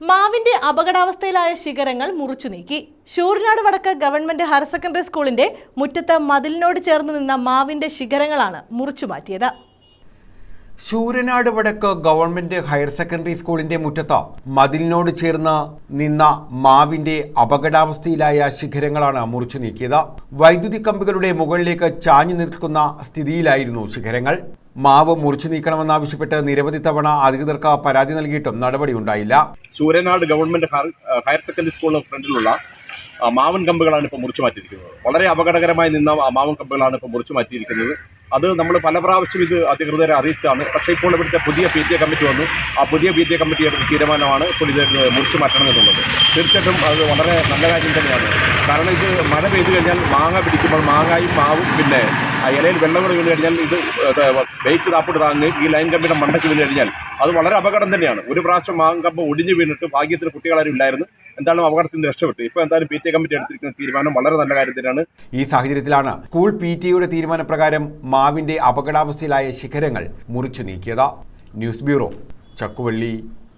മാവിന്റെ അപകടാവസ്ഥയിലായ ശിഖരങ്ങൾ മുറിച്ചു നീക്കി. ശൂരനാട് വടക്ക് ഗവൺമെന്റ് ഹയർ സെക്കൻഡറി സ്കൂളിന്റെ മുറ്റത്ത് മതിലിനോട് ചേർന്ന് നിന്ന മാവിന്റെ ശിഖരങ്ങളാണ് മുറിച്ചു മാറ്റിയത്. ശൂരനാട് വടക്ക് ഗവൺമെന്റ് ഹയർ സെക്കൻഡറി സ്കൂളിന്റെ മുറ്റത്ത് മതിലിനോട് ചേർന്ന് നിന്ന മാവിന്റെ അപകടാവസ്ഥയിലായ ശിഖരങ്ങളാണ് മുറിച്ചു നീക്കിയത്. വൈദ്യുതി കമ്പികളുടെ മുകളിലേക്ക് ചാഞ്ഞു നിൽക്കുന്ന സ്ഥിതിയിലായിരുന്നു ശിഖരങ്ങൾ. മാവ് മുറിച്ചു നീക്കണമെന്നാവശ്യപ്പെട്ട് നിരവധി തവണ അധികൃതർക്ക് പരാതി നൽകിയിട്ടും നടപടി ഉണ്ടായില്ല സൂര്യനാട് ഗവൺമെന്റ് ഹയർ സെക്കൻഡറി സ്കൂളിന് ഫ്രണ്ടിലുള്ള മാവൻ കമ്പുകളാണ് ഇപ്പോൾ മുറിച്ചു മാറ്റിയിരിക്കുന്നത്. വളരെ അപകടകരമായി നിന്ന മാവൻ കമ്പുകളാണ് ഇപ്പോൾ മുറിച്ചു മാറ്റിയിരിക്കുന്നത്. അത് നമ്മൾ പല പ്രാവശ്യം ഇത് അധികൃതരെ അറിയിച്ചതാണ്. പക്ഷേ ഇപ്പോൾ ഇവിടുത്തെ പുതിയ പി ടി എ കമ്മിറ്റി വന്നു. ആ പുതിയ പി ടി എ കമ്മിറ്റി എടുത്ത തീരുമാനമാണ് ഇപ്പോൾ ഇത് മുറിച്ചു മാറ്റണം എന്നുള്ളത് തീർച്ചയായിട്ടും അത് വളരെ നല്ല കാര്യം തന്നെയാണ്. കാരണം ഇത് മഴ പെയ്തു കഴിഞ്ഞാൽ മാങ്ങ പിടിക്കുമ്പോൾ മാങ്ങായും മാവും പിന്നെ ആ ഇലയിൽ വെള്ളം കൂടി വീണ് കഴിഞ്ഞാൽ ഇത് വെയിറ്റ് താപ്പിട്ട് താങ്ങി ഈ ലൈൻ കമ്പിയുടെ മണ്ടയ്ക്ക് വീണ് കഴിഞ്ഞാൽ അത് വളരെ അപകടം തന്നെയാണ്. ഒരു പ്രാവശ്യം മാങ്കമ്പ് ഒടിഞ്ഞു വീണിട്ട് ഭാഗ്യത്തിൽ കുട്ടികളാരും ഇല്ലായിരുന്നു. എന്തായാലും അപകടത്തിൽ നിന്ന് രക്ഷപ്പെട്ടു. ഇപ്പോൾ എന്തായാലും പി ടി കമ്മിറ്റി എടുത്തിരിക്കുന്ന തീരുമാനം വളരെ നല്ല കാര്യം തന്നെയാണ്. ഈ സാഹചര്യത്തിലാണ് സ്കൂൾ പി ടിയുടെ തീരുമാനപ്രകാരം മാവിന്റെ അപകടാവസ്ഥയിലായ ശിഖരങ്ങൾ മുറിച്ചു നീക്കിയത്. News bureau Chakkuvally.